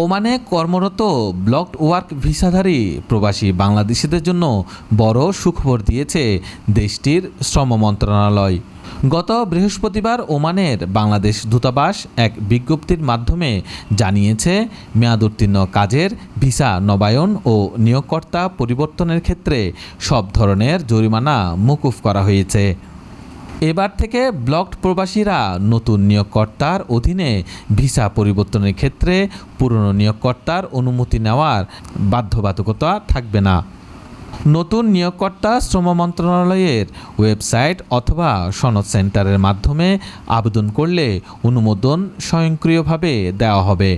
ওমানে কর্মরত blocked work ভিসাধারী প্রবাসী বাংলাদেশিদের জন্য বড় সুখবর দিয়েছে দেশটির শ্রম মন্ত্রণালয়। গত বৃহস্পতিবার ওমানের বাংলাদেশ দূতাবাস এক বিজ্ঞপ্তির মাধ্যমে জানিয়েছে মেয়াদোত্তীর্ণ কাজের ভিসা নবায়ন ও নিয়োগকর্তা পরিবর্তনের ক্ষেত্রে সব ধরনের জরিমানা মকুফ করা হয়েছে। এবার থেকে ব্লকড প্রবাসীরা নতুন নিয়োগকর্তার অধীনে ভিসা পরিবর্তনের ক্ষেত্রে পুরনো নিয়োগকর্তার অনুমতি নেওয়ার বাধ্যবাধকতা থাকবে না। নতুন নিয়োগকর্তা শ্রম মন্ত্রণালয়ের ওয়েবসাইট অথবা সনদ সেন্টারের মাধ্যমে আবেদন করলে অনুমোদন স্বয়ংক্রিয়ভাবে দেওয়া হবে।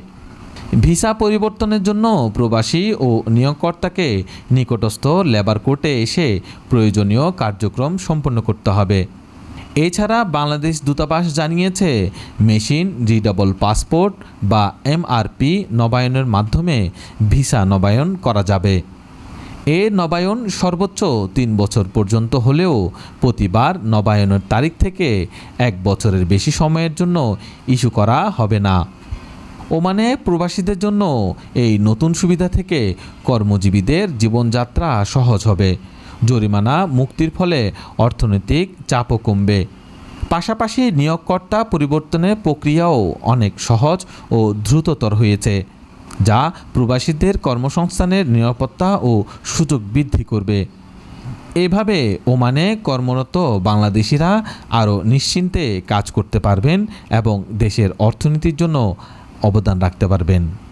ভিসা পরিবর্তনের জন্য প্রবাসী ও নিয়োগকর্তাকে নিকটস্থ লেবার কোর্টে এসে প্রয়োজনীয় কার্যক্রম সম্পন্ন করতে হবে। এছাড়া বাংলাদেশ দূতাবাস জানিয়েছে, মেশিন, রিডাবল পাসপোর্ট বা এমআরপি নবায়নের মাধ্যমে ভিসা নবায়ন করা যাবে। এ নবায়ন সর্বোচ্চ তিন বছর পর্যন্ত হলেও প্রতিবার নবায়নের তারিখ থেকে এক বছরের বেশি সময়ের জন্য ইস্যু করা হবে না। ওমানে প্রবাসীদের জন্য এই নতুন সুবিধা থেকে কর্মজীবীদের জীবনযাত্রা সহজ হবে। জরিমানা মুক্তির ফলে অর্থনৈতিক চাপও কমবে। পাশাপাশি নিয়োগকর্তা পরিবর্তনের প্রক্রিয়াও অনেক সহজ ও দ্রুততর হয়েছে, যা প্রবাসীদের কর্মসংস্থানের নিরাপত্তা ও সুযোগ বৃদ্ধি করবে। এভাবে ওমানে কর্মরত বাংলাদেশিরা আরও নিশ্চিন্তে কাজ করতে পারবেন এবং দেশের অর্থনীতির জন্য অবদান রাখতে পারবেন।